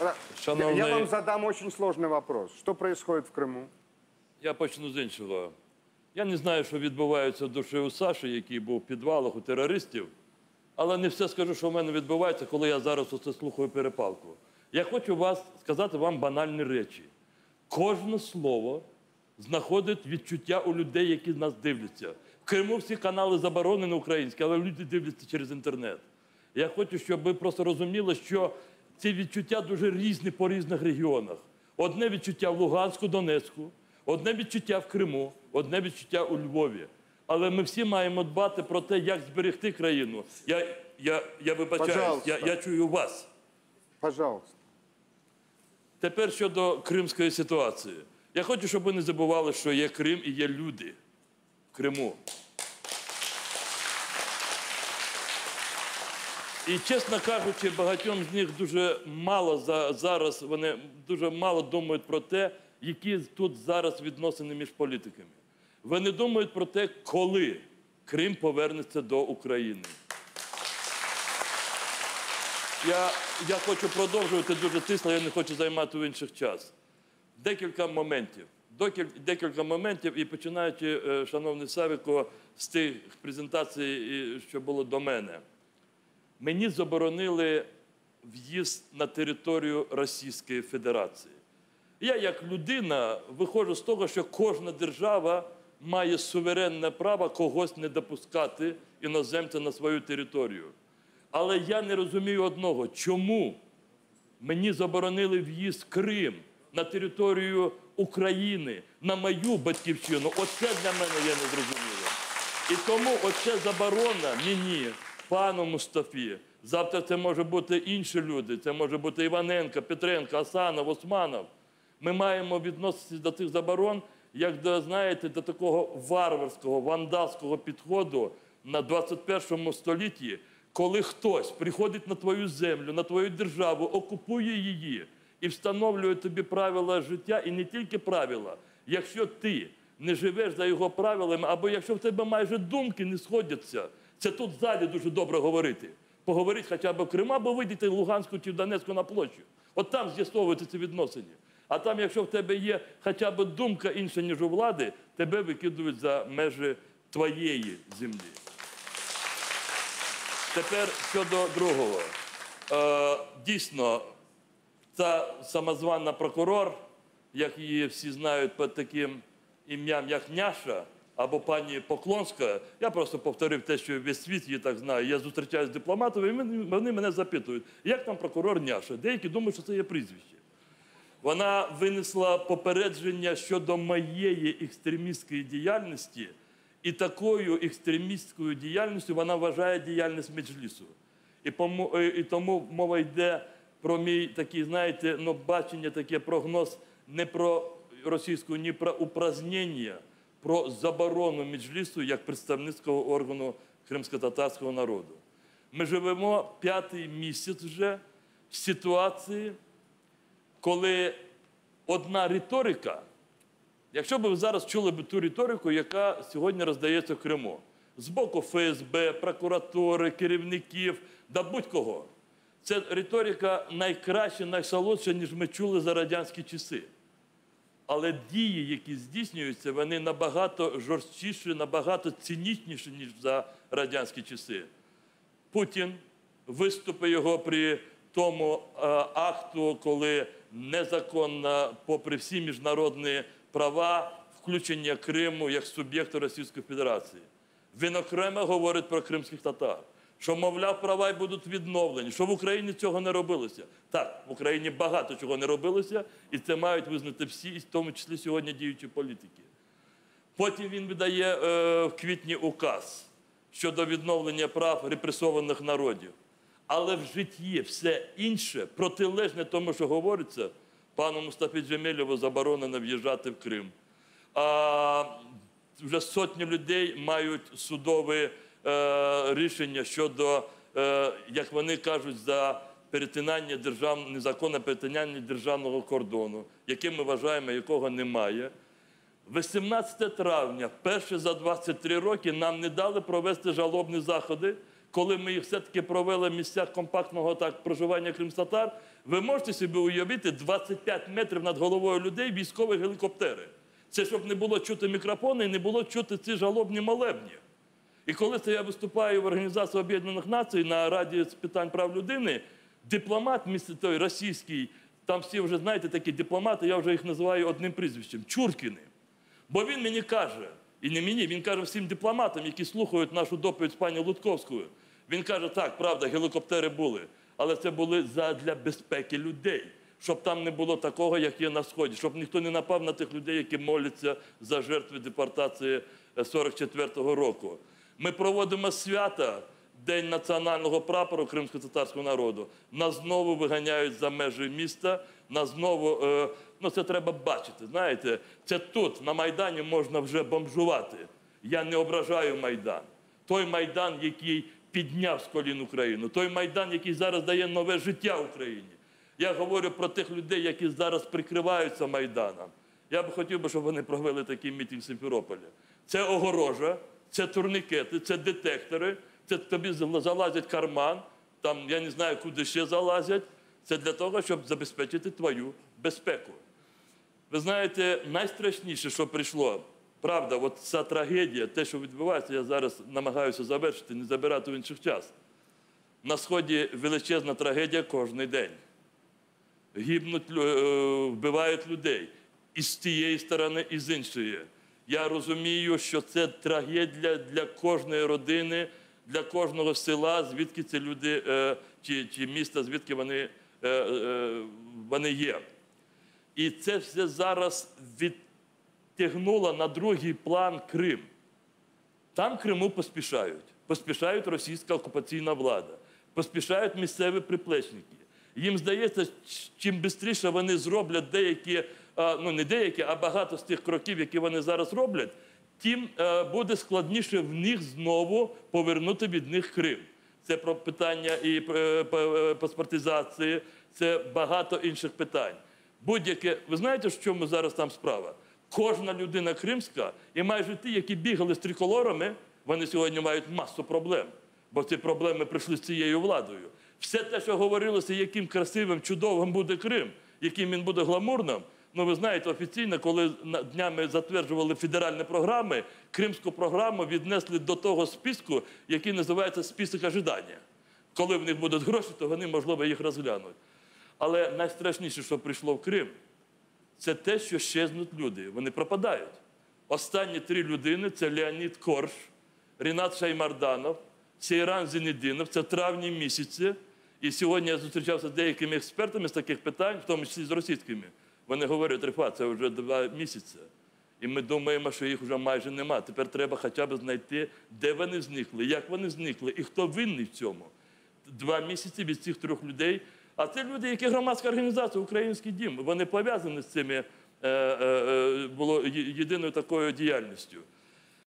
Я, Шановний- я вам задам очень сложный вопрос. Что происходит в Крыму? Я почну з іншого. Я не знаю, що відбувається в душі у Саші, який був в підвалах у терористів, але не все скажу, що в мене відбувається, коли я зараз оце слухаю перепалку. Я хочу вас сказати вам банальні речі. Кожне слово знаходить відчуття у людей, які нас дивляться. В Криму всі канали заборонені українські, але люди дивляться через інтернет. Я хочу, щоб ви просто розуміли, що ці відчуття дуже різні по різних регіонах. Одне відчуття в Луганську, Донецьку, одне відчуття в Криму, одне відчуття у Львові. Але ми всі маємо дбати про те, як зберегти країну. Я, я, я вибачаюсь, я, я чую вас. Пожалуйста. Тепер щодо кримської ситуації. Я хочу, щоб ви не забували, що є Крим і є люди в Криму. І, чесно кажучи, багатьом з них дуже мало за, зараз, вони дуже мало думають про те, які тут зараз відносини між політиками. Вони думають про те, коли Крим повернеться до України. Я, я хочу продовжувати дуже тисно, я не хочу займати в інших час. Декілька моментів. Декілька моментів, і починаючи, е, шановний Савіко, з тих презентацій, що було до мене. Мені заборонили в'їзд на територію Російської Федерації. Я, як людина, виходжу з того, що кожна держава має суверенне право когось не допускати іноземця на свою територію. Але я не розумію одного, чому мені заборонили в'їзд в Крим на територію України, на мою батьківщину. Оце для мене є незрозуміло. І тому оце заборона мені, пану Мустафі. Завтра це може бути інші люди. Це може бути Іваненко, Петренко, Асанов, Османов. Ми маємо відноситися до тих заборон, як до, знаєте, до такого варварського, вандальського підходу на 21 столітті, коли хтось приходить на твою землю, на твою державу, окупує її і встановлює тобі правила життя, і не тільки правила. Якщо ти не живеш за його правилами, або якщо в тебе майже думки не сходяться, це тут в залі дуже добре говорити. Поговоріть хоча б в Криму, або вийдіть в Луганську чи в Донецьку на площу. От там з'ясовуються ці відносини. А там, якщо в тебе є хоча б думка інша, ніж у влади, тебе викидують за межі твоєї землі. Тепер щодо другого. Е, дійсно, ця самозвана прокурор, як її всі знають під таким ім'ям, як Няша або пані Поклонська, я просто повторив те, що весь світ її так знає. Я зустрічаюся з дипломатами, і вони- мене запитують, як там прокурор Няша? Деякі думають, що це є прізвище. Вона винесла попередження щодо моєї екстремістської діяльності, і такою екстремістською діяльністю вона вважає діяльність меджлісу. І, е, і тому мова йде про мій такий, знаєте, ну, бачення, таке прогноз не про російську, ні про упразнення, про заборону меджлісу як представницького органу кримсько-татарського народу. Ми живемо п'ятий місяць вже в ситуації, коли одна риторика, якщо б ви зараз чули б ту риторику, яка сьогодні роздається в Криму, з боку ФСБ, прокуратури, керівників, да будь-кого, це риторика найкраща, найсолодша, ніж ми чули за радянські часи. Але дії, які здійснюються, вони набагато жорсткіші, набагато цинічніші, ніж за радянські часи. Путін, виступи його при тому е, акту, коли незаконно, попри всі міжнародні права, включення Криму як суб'єкту Російської Федерації. Він окремо говорить про кримських татар, що, мовляв, права будуть відновлені, що в Україні цього не робилося. Так, в Україні багато чого не робилося, і це мають визнати всі, і в тому числі сьогодні діючі політики. Потім він видає е, в квітні указ щодо відновлення прав репресованих народів. Але в житті все інше, протилежне тому, що говориться, пану Мустафі Джемелєву заборонено в'їжджати в Крим. А вже сотні людей мають судове е, рішення щодо, е, як вони кажуть, за перетинання держав... незаконне перетинання державного кордону, яке ми вважаємо, якого немає. 18 травня, вперше за 23 роки, нам не дали провести жалобні заходи, коли ми їх все-таки провели в місцях компактного так проживання кримстатар, ви можете собі уявити 25 метрів над головою людей військові гелікоптери. Це щоб не було чути мікрофони і не було чути ці жалобні молебні. І коли це я виступаю в Організації Об'єднаних Націй на Раді з питань прав людини, дипломат місце той російський, там всі вже знаєте такі дипломати, я вже їх називаю одним прізвищем Чуркіни. Бо він мені каже, і не мені, він каже всім дипломатам, які слухають нашу доповідь з пані Лутковською. Він каже, так, правда, гелікоптери були, але це були задля безпеки людей, щоб там не було такого, як є на сході, щоб ніхто не напав на тих людей, які моляться за жертви депортації е, 44-го року. Ми проводимо свята. День національного прапору кримсько-татарського народу. Нас знову виганяють за межі міста. Нас знову, е, ну це треба бачити. Знаєте, це тут, на Майдані, можна вже бомжувати. Я не ображаю Майдан. Той Майдан, який підняв з колін Україну, той Майдан, який зараз дає нове життя Україні. Я говорю про тих людей, які зараз прикриваються Майданом. Я б хотів би, щоб вони провели такий мітинг в Сімферополі. Це огорожа, це турнікети, це детектори, це тобі залазять карман, там я не знаю, куди ще залазять. Це для того, щоб забезпечити твою безпеку. Ви знаєте, найстрашніше, що прийшло, правда, от ця трагедія, те, що відбувається, я зараз намагаюся завершити, не забирати в інших час. На сході величезна трагедія кожен день. Гибнуть, е, вбивають людей і з тієї сторони, і з іншої. Я розумію, що це трагедія для кожної родини, для кожного села, звідки ці люди, е, чи, чи міста, звідки вони, е, е, вони є. І це все зараз відтягнуло на другий план Крим. Там Криму поспішають. Поспішають російська окупаційна влада, поспішають місцеві приплечники. Їм здається, чим швидше вони зроблять деякі, ну не деякі, а багато з тих кроків, які вони зараз роблять, тим е, буде складніше в них знову повернути від них Крим. Це про питання і е, е, паспортизації, це багато інших питань. Будь-яке, ви знаєте, в чому зараз там справа? Кожна людина кримська, і майже ті, які бігали з триколорами, вони сьогодні мають масу проблем, бо ці проблеми прийшли з цією владою. Все те, що говорилося, яким красивим, чудовим буде Крим, яким він буде гламурним. Ну, ви знаєте, офіційно, коли днями затверджували федеральні програми, кримську програму віднесли до того списку, який називається список ожидання. Коли в них будуть гроші, то вони, можливо, їх розглянуть. Але найстрашніше, що прийшло в Крим, це те, що щезнуть люди. Вони пропадають. Останні три людини це Леонід Корж, Рінат Шаймарданов, Сейран Зенединов. Це травні місяці. І сьогодні я зустрічався з деякими експертами з таких питань, в тому числі з російськими. Вони говорять, Рифа, це вже два місяці. І ми думаємо, що їх вже майже нема. Тепер треба хоча б знайти, де вони зникли, як вони зникли і хто винний в цьому. Два місяці від цих трьох людей. А це люди, які громадська організація Український дім. Вони пов'язані з цими е, е, е, було єдиною такою діяльністю.